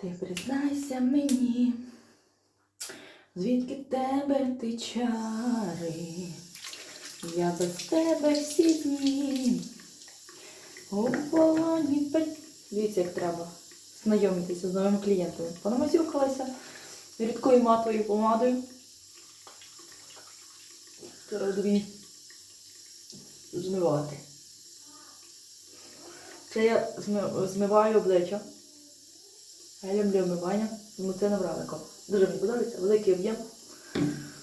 Ти признайся мені, звідки тебе ти чари, я без тебе всі дні. У полоні Дивіться, як треба знайомитися з новими клієнтами. Понамазюкалася рідкою матовою помадою. Передові змивати. Це я змиваю обличчя. Я люблю вмивання, тому це набралико. Дуже мені подобається, великий об'єм.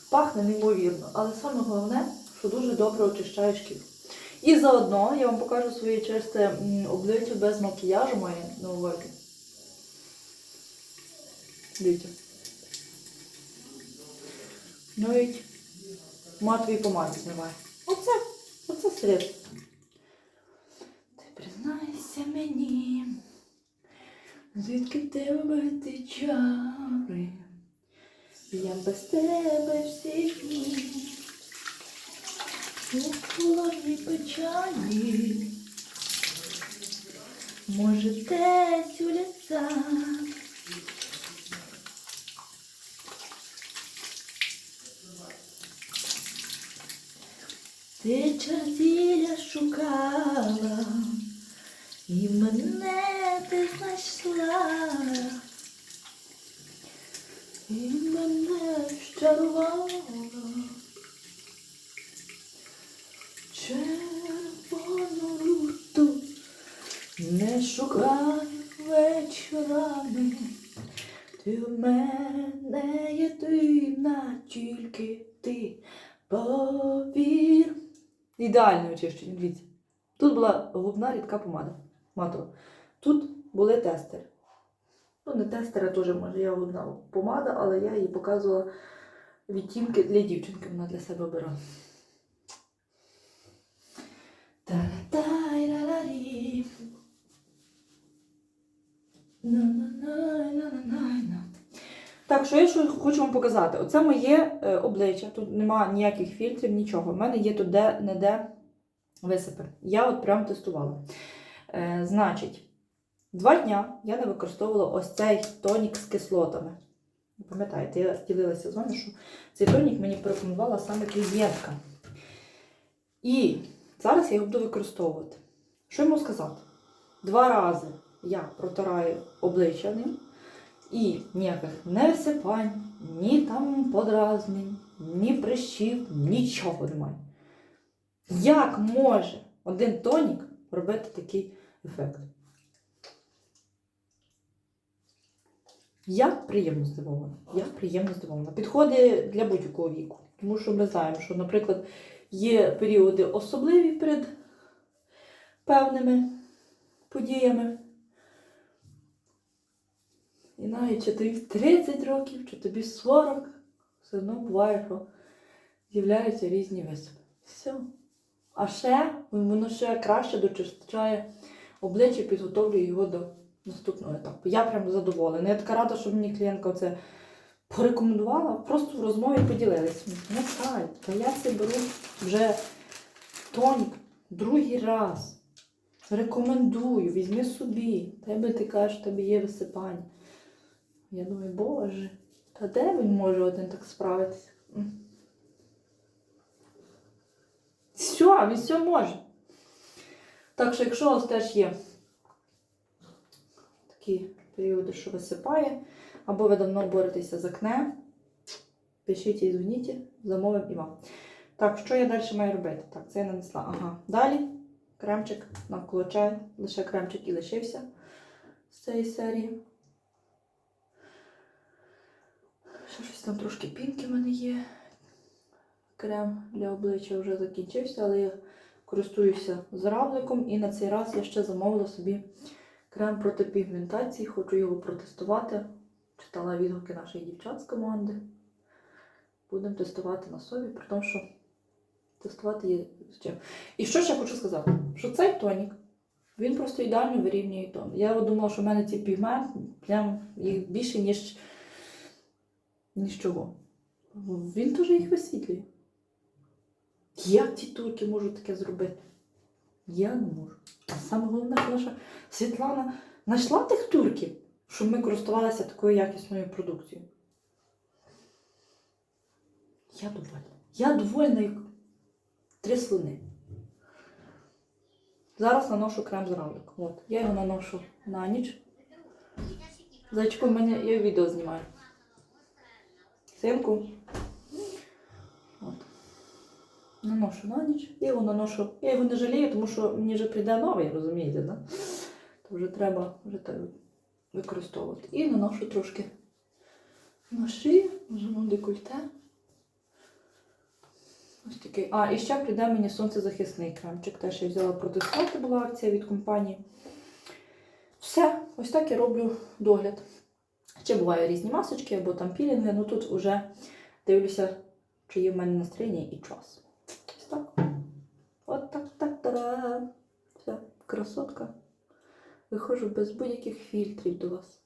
Пахне неймовірно, але саме головне, що дуже добре очищає шкіру. І заодно я вам покажу своє чисте обличчя без макіяжу на увазі. Дивіться. Навіть матові помади змиває. Оце, оце средство. Ти признайся мені, звідки тебе ти чари, я без тебе всі дні. У холодній печалі, може, десь у лісах. Ти чертіля шукала, і мене ти знайшла, і мене щарувала. Червону руту не шукай вечорами. Ти в мене єдина, тільки ти повір. Ідеальне очищення, дивіться. Тут була губна рідка помада матова. Тут були тестери. Ну, не тестери, теж може я губна помада, але я їй показувала відтінки для дівчинки, вона для себе обирала. Так, що я що хочу вам показати? Оце моє е, обличчя, тут немає ніяких фільтрів, нічого. У мене є тут де не де висипи. Я от прям тестувала. Е, значить, два дня я не використовувала ось цей тонік з кислотами. Пам'ятаєте, я ділилася з вами, що цей тонік мені порекомендувала саме клієнтка. І зараз я його буду використовувати. Що йому сказати? Два рази я протираю обличчя ним, і ніяких не висипань, ні там подразнень, ні прищів, нічого немає. Як може один тонік робити такий ефект? Я приємно здивована. Я приємно здивована. Підходить для будь-якого віку. Тому що ми знаємо, що, наприклад, є періоди особливі перед певними подіями. І навіть чи тобі 30 років, чи тобі 40, все одно буває, що з'являються різні висипи. Все. А ще воно ще краще дочищає обличчя, підготовлює його до наступного етапу. Я прям задоволена. Я така рада, що мені клієнтка це порекомендувала, просто в розмові поділилися. Наталь, та я це беру вже тонік другий раз. Рекомендую, візьми собі. Тебе ти кажеш, тобі є висипання. Я думаю, боже, та де він може один так справитися? Все, він все може. Так що, якщо у вас теж є такі періоди, що висипає, або ви давно боретеся з акне, пишіть і дзвоніть, замовимо і вам. Так, що я далі маю робити? Так, це я нанесла. Ага. Далі кремчик навколо чаю, лише кремчик і лишився з цієї серії. Ще щось там трошки пінки в мене є. Крем для обличчя вже закінчився, але я користуюся зравликом і на цей раз я ще замовила собі крем проти пігментації. Хочу його протестувати. Читала відгуки наших дівчат з команди. Будемо тестувати на собі, при тому, що тестувати є з чим. І що ще хочу сказати? Що цей тонік, він просто ідеально вирівнює тон. Я думала, що в мене ці пігмент, їх більше, ніж, ніж чого. Він теж їх висвітлює. Як ці турки можуть таке зробити? Я не можу. А саме головне, наша Світлана знайшла тих турків. щоб ми користувалися такою якісною продукцією. Я довольна. Я довольна як три слони. Зараз наношу крем з равлик. От. Я його наношу на ніч. Зайчко, в мене я відео знімаю. Синку. Наношу на ніч. Я його наношу. Я його не жалію, тому що мені вже прийде новий, розумієте, да? То вже треба вже використовувати. І наношу трошки на шию, можемо декольте. Ось такий. А, і ще прийде мені сонцезахисний кремчик. Теж я взяла протестувати, була акція від компанії. Все, ось так я роблю догляд. Ще бувають різні масочки або там пілінги, ну тут вже дивлюся, чи є в мене настроєння і час. Красотка. Виходжу без будь-яких фільтрів до вас.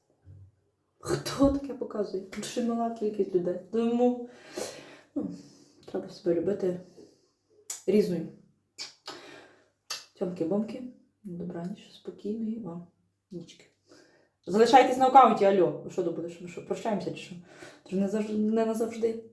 Хто таке показує? Ще мала кількість людей. Тому ну, треба себе любити різною. Тьомки-бомки. Добраніч, спокійної вам нічки. Залишайтесь на аккаунті, алло. Ви що добудеш? Ми що, прощаємося чи що? Це ж не завжди не назавжди.